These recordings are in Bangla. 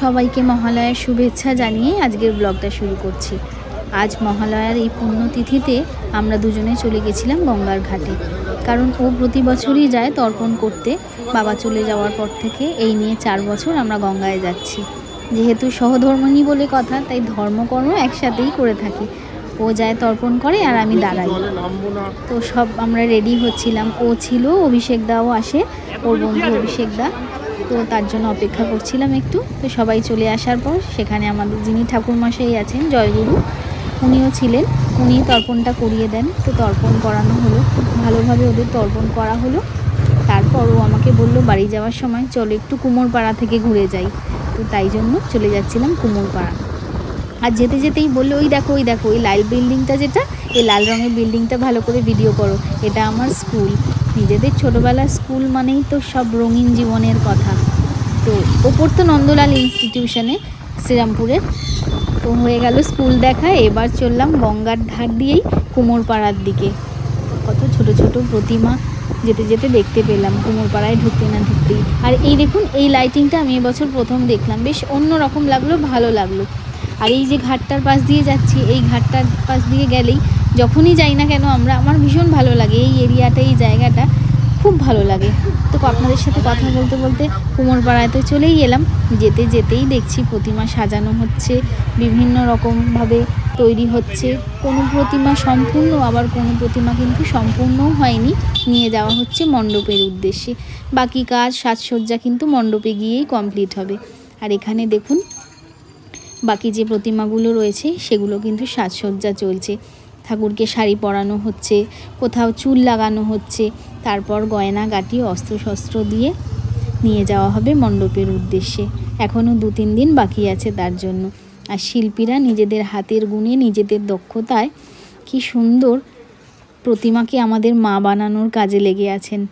সবাইকে মহালয়ার শুভেচ্ছা জানিয়ে আজকের ব্লগটা শুরু করছি। আজ মহালয়ার এই পুণ্যতিথিতে আমরা দুজনে চলে গেছিলাম গঙ্গার ঘাটে। কারণ ও প্রতি বছরই যায় তর্পণ করতে। বাবা চলে যাওয়ার পর থেকে এই নিয়ে চার বছর আমরা গঙ্গায় যাচ্ছি। যেহেতু সহধর্মণী বলে কথা, তাই ধর্মকর্ম একসাথেই করে থাকি। ও যায় তর্পণ করে আর আমি দাঁড়াই। তো সব আমরা রেডি হচ্ছিলাম। ও ছিল অভিষেক দাও আসে, ওর বন্ধু অভিষেক দা। তো তার জন্য অপেক্ষা করছিলাম একটু। তো সবাই চলে আসার পর সেখানে আমাদের যিনি ঠাকুরমশাই আছেন, জয়গুরু, উনিও ছিলেন। উনি তর্পণটা করিয়ে দেন। তো তর্পণ করানো হলো। খুব ভালোভাবে ওদের তর্পণ করা হলো। তারপর ও আমাকে বলল, বাড়ি যাওয়ার সময় চলো একটু কুমোরপাড়া থেকে ঘুরে যাই। তো তাই জন্য চলে যাচ্ছিলাম কুমোরপাড়া। আর যেতে যেতেই বলল, ওই দেখো ওই দেখো ওই লাল বিল্ডিংটা যেটা, এই লাল রঙের বিল্ডিংটা ভালো করে ভিডিও করো। এটা আমার স্কুল। নিজেদের ছোটোবেলার স্কুল মানেই তো সব রঙিন জীবনের কথা। তো ওপর তো নন্দলাল ইনস্টিটিউশনে শ্রীরামপুরের তো হয়ে গেল স্কুল দেখা, এবার চললাম গঙ্গার ধার দিয়েই কুমোরপাড়ার দিকে। কত ছোট ছোট প্রতিমা যেতে যেতে দেখতে পেলাম, কুমোরপাড়ায় ঢুকতে না ঢুকতেই। আর এই দেখুন, এই লাইটিংটা আমি এবছর প্রথম দেখলাম, বেশ অন্য রকম লাগল, ভালো লাগল। আর এই যে ঘাটটার পাশ দিয়ে যাচ্ছি, এই ঘাটটার পাশ দিয়ে গেলেই যখনই যাই না কেন, আমরা, আমার ভীষণ ভালো লাগে এই এরিয়াটা, এই জায়গাটা। খুব ভালো লাগে। তো আপনাদের সাথে কথা বলতে বলতে কুমোরপাড়াতে চলেই এলাম। যেতে যেতেই দেখছি প্রতিমা সাজানো হচ্ছে, বিভিন্ন রকমভাবে তৈরি হচ্ছে। কোনো প্রতিমা সম্পূর্ণ, আবার কোনো প্রতিমা কিন্তু সম্পূর্ণও হয়নি। নিয়ে যাওয়া হচ্ছে মণ্ডপের উদ্দেশ্যে। বাকি কাজ, সাজসজ্জা কিন্তু মণ্ডপে গিয়েই কমপ্লিট হবে। আর এখানে দেখুন, বাকি যে প্রতিমাগুলো রয়েছে, সেগুলো কিন্তু সাজসজ্জা চলছে। ঠাকুরকে শাড়ি পরানো হচ্ছে, কোথাও চুল লাগানো হচ্ছে, তারপর গয়না গাটি অস্ত্রশস্ত্র দিয়ে নিয়ে যাওয়া হবে মণ্ডপের উদ্দেশ্যে। এখনও দু তিন দিন বাকি আছে তার জন্য। আর শিল্পীরা নিজেদের হাতের গুণে নিজেদের দক্ষতায় কি সুন্দর প্রতিমাকে আমাদের মা বানানোর কাজে লেগে আছেন।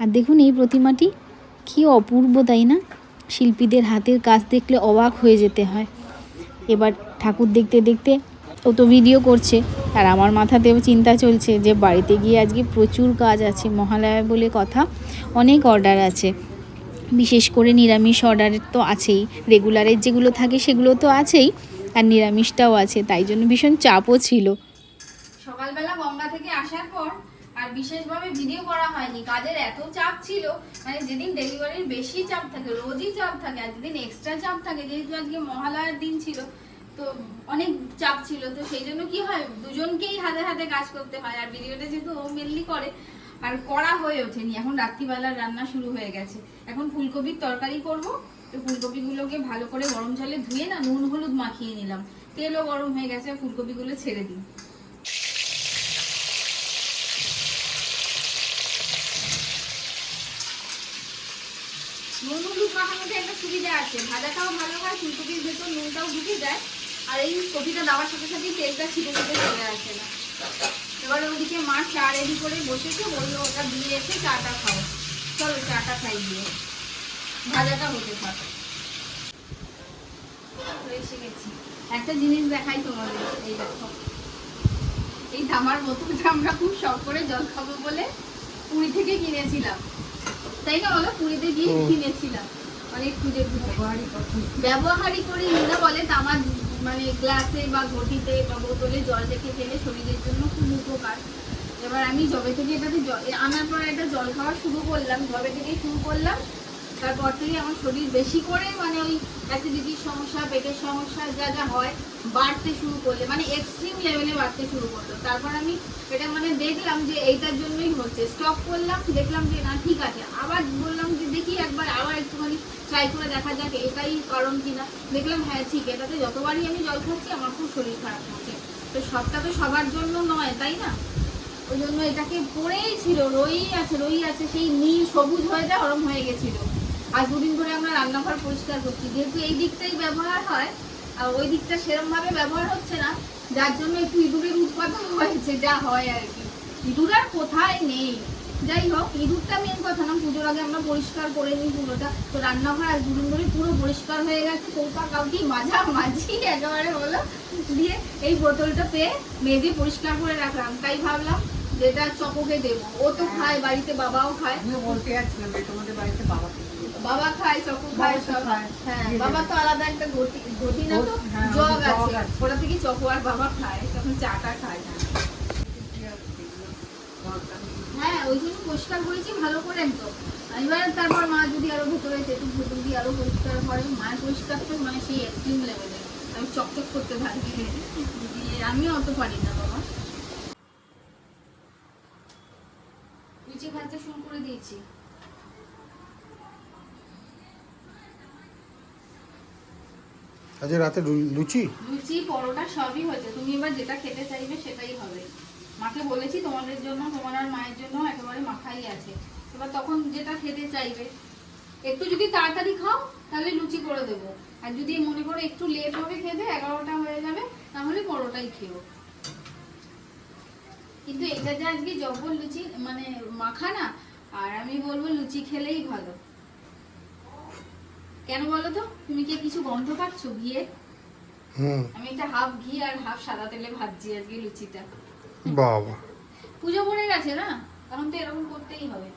আর দেখুন এই প্রতিমাটি, কি অপূর্ব, তাই না? শিল্পীদের হাতের কাজ দেখলে অবাক হয়ে যেতে হয়। এবার ঠাকুর দেখতে দেখতে ও তো ভিডিও করছে। আর আমার মাথাতেও চিন্তা চলছে যে বাড়িতে গিয়ে আজকে প্রচুর কাজ আছে, মহালয়া বলে কথা। অনেক অর্ডার আছে। বিশেষ করে নিরামিষ অর্ডারের তো আছেই। রেগুলারের যেগুলো থাকে সেগুলো তো আছেই। আর নিরামিষটাও আছে, তাই জন্য ভীষণ চাপও ছিল। সকালবেলা গঙ্গা থেকে আসার পর আর বিশেষভাবে ভিডিও করা হয়নি। কাজের এত চাপ ছিল মানে যেদিন ডেলিভারির বেশি চাপ থাকে, রোজই চাপ থাকে, আর যেদিন এক্সট্রা চাপ থাকে, যেহেতু আজকে মহালয়ার দিন ছিল তো অনেক চাপ ছিল, তো সেই জন্য কি হয়, দুজনকেই হাতে হাতে কাজ করতে হয়, আর ভিডিওটা যেহেতু ও মেনলি করে, আর করা হয়ে ওঠেনি, এখন রাত্রিবেলার রান্না শুরু হয়ে গেছে। এখন ফুলকপির তরকারি করব, তো ফুলকপিগুলোকে ভালো করে গরম জলে ধুয়ে না, নুন হলুদ মাখিয়ে নিলাম। তেলও গরম হয়ে গেছে, ফুলকপিগুলো ছেড়ে দিই। নুন হলুদ মাখানোতে একটা সুবিধা আছে, ভাজাটাও ভালো হয়, ফুলকপির ভেতর নুনটাও ঢুকে যায়। আর এই কপিটা দেওয়ার সাথে সাথেই তেলটা ছিটে ছিটে চলে আসে না। এবার ওদিকে মা চা রেডি করে বসেছে বলল ওটা দিয়ে এসে চাটা খাও। চলো চাটা খাই দিয়ে ভাজাটা হতে থাক। এসে গেছি। একটা জিনিস দেখাই তোমাদের এই দেখো। এই ধামার বোতলটা আমরা খুব শখ করে জল খাব বলে পুরী থেকে কিনেছিলাম। তাই না বলো? পুরীতে গিয়ে কিনেছিলাম। ব্যবহারই করি না বলে তামার মানে গ্লাসে বা ঘটিতে বা বোতলে জল রেখে খেলে শরীরের জন্য খুব উপকার। এবার আমি জবে থেকে এটাতে জল আনার পর এটা জল খাওয়া শুরু করলাম জবে থেকেই শুরু করলাম। তারপর থেকে আমার শরীর বেশি করে মানে ওই অ্যাসিডিটির সমস্যা, পেটের সমস্যা, যা যা হয়, বাড়তে শুরু করলে মানে এক্সট্রিম লেভেলে বাড়তে শুরু করল। তারপর আমি এটা মানে দেখলাম যে এইটার জন্যই হচ্ছে। স্টপ করলাম, দেখলাম যে না, ঠিক আছে। আবার বললাম যে দেখি একবার, আবার একটুখানি ট্রাই করে দেখা যাক এটাই কারণ কিনা। দেখলাম হ্যাঁ ঠিক, এটাতে যতবারই আমি জল খাচ্ছি, আমার খুব শরীর খারাপ হচ্ছে। তো সবটা তো সবার জন্য নয়, তাই না? ওই জন্য এটাকে পড়েই ছিল, রই আছে রই আছে, সেই নীল, সবুজ হয়ে যায় ওরম হয়ে গেছিল। আজ দুদিন ধরে আমরা রান্নাঘর পরিষ্কার করছি। যেহেতু এই দিকটাই ব্যবহার হয় আর ওই দিকটা সেরম ভাবে ব্যবহার হচ্ছে না যার জন্য একটু ইঁদুরের উৎপাত হয়েছে যা হয় আর কি। ইঁদুর আর কোথায় নেই? যাই হোক ইঁদুরটা মেন কথা না পুজোর আগে আমরা পরিষ্কার করে নিই পুরোটা। তো রান্নাঘর আজ দুদিন ধরে পুরো পরিষ্কার হয়ে গেছে কৌটা কাউটি মাজা মাঝি একেবারে হলো দিয়ে এই বোতলটা পেয়ে মেজে পরিষ্কার করে রাখলাম। তাই ভাবলাম যেটা চকোকে দেবো। ও তো খায় বাড়িতে বাবাও খায়। বলতে যাচ্ছিলাম তোমাদের বাড়িতে বাবা বাবা খায় চকু খায় সব হ্যাঁ বাবা তো আলাদা একটা ঘটি ঘটি না তো হ্যাঁ, জগ আছে। ওটা থেকে চকু আর বাবা খায় তখন চাটা খায়। না হ্যাঁ ওই জন্য পরিষ্কার করেছি ভালো করে তো এবার তারপর মা যদি আরও ভেতরে যেটু ভেতর দিয়ে আরও পরিষ্কার করে মায়ের পরিষ্কার তো মানে সেই এক্সট্রিম লেভেলে আমি চকচক করতে থাকি দিয়ে আমি অত পারি না বাবা। লুচি ভাজতে শুরু করে দিয়েছি। আজ রাতে লুচি? লুচি, পরোটা সবই হয়েছে। তুমি এবার যেটা খেতে চাইবে সেটাই হবে। মাকে বলেছি তোমাদের জন্য, তোমার আর মায়ের জন্য একেবারে মাখাই আছে। এবার তখন যেটা খেতে চাইবে। একটু যদি তাড়াতাড়ি খাও, তাহলে লুচি করে দেবো। আর যদি মনে করো একটু লেট হবে খেতে, এগারোটা হয়ে যাবে, তাহলে পরোটাই খেও। কিন্তু এটা যে আজকে জবর লুচি মানে মাখা না, আর আমি বলব লুচি খেলেই ভালো। কেন বলো তো? তুমি কি কিছু গন্ধ পাচ্ছ ঘিয়ে? হুম। আমি একটা হাফ ঘি আর হাফ সাদা তেলে ভাজছি আজকে লুচিটা। বাবা। পুজো পড়ে গেছে না? তখন তো এরকম করতেই হবে।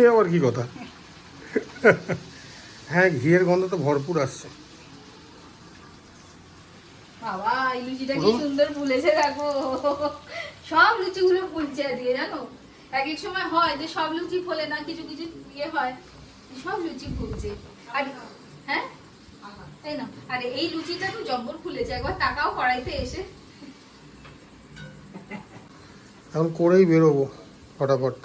এ আবার কি কথা? হ্যাঁ ঘিয়ের গন্ধ তো ভরপুর আসছে। বাবা এই লুচিটা কি সুন্দর ফুলেছে দেখো। সব লুচিগুলো ফুলছে আজকে জানো? এক এক সময় হয় যে সব লুচি ফোলে না কিছু কিছু ইয়ে হয়। সব লুচি ফুলছে আর হ্যাঁ? তাই না? আর এই লুচিটা তো জব্বর ফুলেছে একবার তাকাও কড়াইতে এসে। এখন করেই বেরোবো ফটাফট।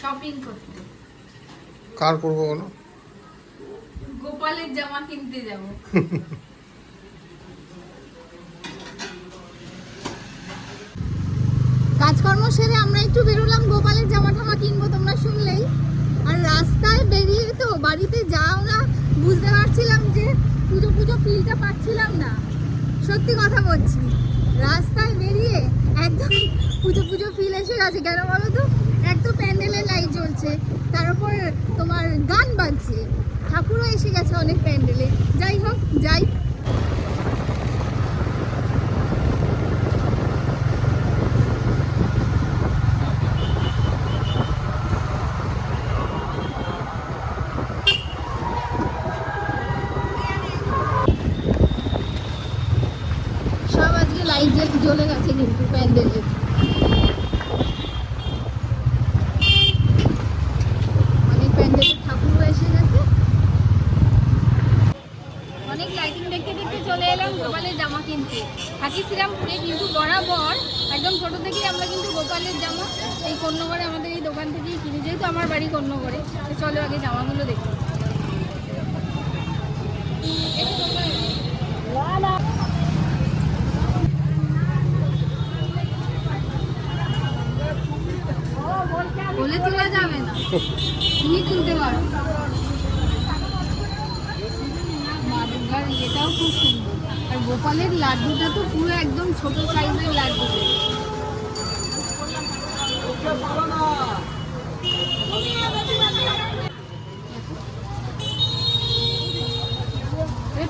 শপিং করতে। কার করব বলো? গোপালের জামা কিনতে যাব। একটু বেরোলাম, গোপালের জামা ঠামা কিনবো তোমরা শুনলেই। আর রাস্তায় বেরিয়ে তো বাড়িতে যাও না, বুঝতে পারছিলাম যে পুজো পুজো ফিলটা পাচ্ছিলাম না। সত্যি কথা বলছি, রাস্তায় বেরিয়ে একদম পুজো পুজো ফিল এসে গেছে। কেন বলো তো? এক তো প্যান্ডেলের লাইট জ্বলছে তার উপর তোমার গান বাজছে। ঠাকুরও এসে গেছে অনেক প্যান্ডেলে। যাই হোক, যাই। জ্বলে গেছে কিন্তু প্যান্ডেলে অনেক প্যান্ডেলে ঠাকুরও এসে গেছে। অনেক দেখতে দেখতে চলে এলাম গোপালের জামা কিনতে। থাকি শ্রীরামপুরে কিন্তু বরাবর, একদম ছোট থেকেই আমরা কিন্তু গোপালের জামা এই কন্যগড়ে আমাদের এই দোকান থেকেই কিনি, যেহেতু আমার বাড়ি কন্যগড়ে চলো আগে জামাগুলো দেখি। বলে তোলা যাবে না। তুমি তুলতে পারো। মা দুর্গার ইয়েটাও খুব সুন্দর। আর গোপালের লাড্ডুটা তো পুরো একদম ছোট সাইজের লাড্ডু।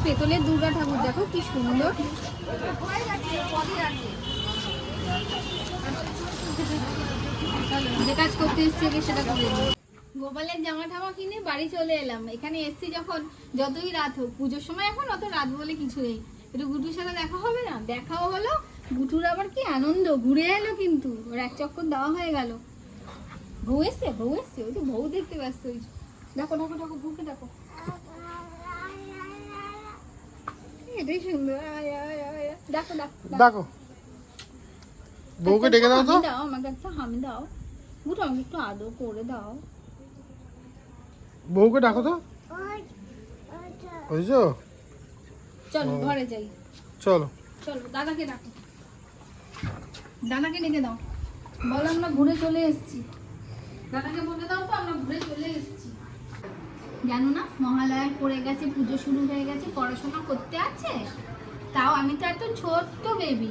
পেতলের দুর্গা ঠাকুর দেখো কি সুন্দর। চলো, যে কাজ করতে এসছি আগে সেটা করে গোপালের জামা ঠামা কিনে বাড়ি চলে এলাম। এখানে এসছি যখন যতই রাত হোক। পুজোর সময় এখন অত রাত বলে কিছু নেই। একটু গুটুর সাথে দেখা হবে না? দেখাও হলো। গুটুর আবার কি আনন্দ? ঘুরে এলো কিন্তু। ওর এক চক্কর দেওয়া হয়ে গেল। বউ এসছে? বউ এসছে? ওই তো বউ দেখতে ব্যস্ত হয়েছে। দেখো দেখো দেখো বউকে দেখো। এটাই সুন্দর। দেখো দেখো দেখো। বউকে ডেকে দাও তো। আমাকে একটা হামি দাও। গুটু আমাকে একটু আদর করে দাও। বউকে ডাকো তো। বুঝছ? চলো ঘরে যাই। চলো। চলো দাদাকে ডাকো। দাদাকে ডেকে দাও। বলো আমরা ঘুরে চলে এসেছি। দাদাকে বলে দাও তো আমরা ঘুরে চলে এসেছি। জানো না মহালয়ার পড়ে গেছে পুজো শুরু হয়ে গেছে পড়াশোনা করতে আছে? তাও আমি তো এত ছোট্ট বেবি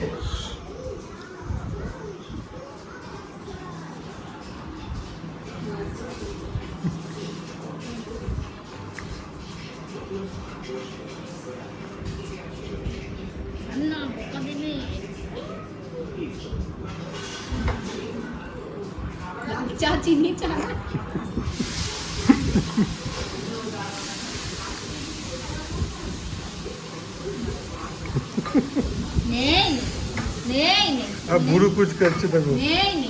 চিনি ছাড়া নেই নেই নেই আর বুড়ো কুচ করছে দেখো নেই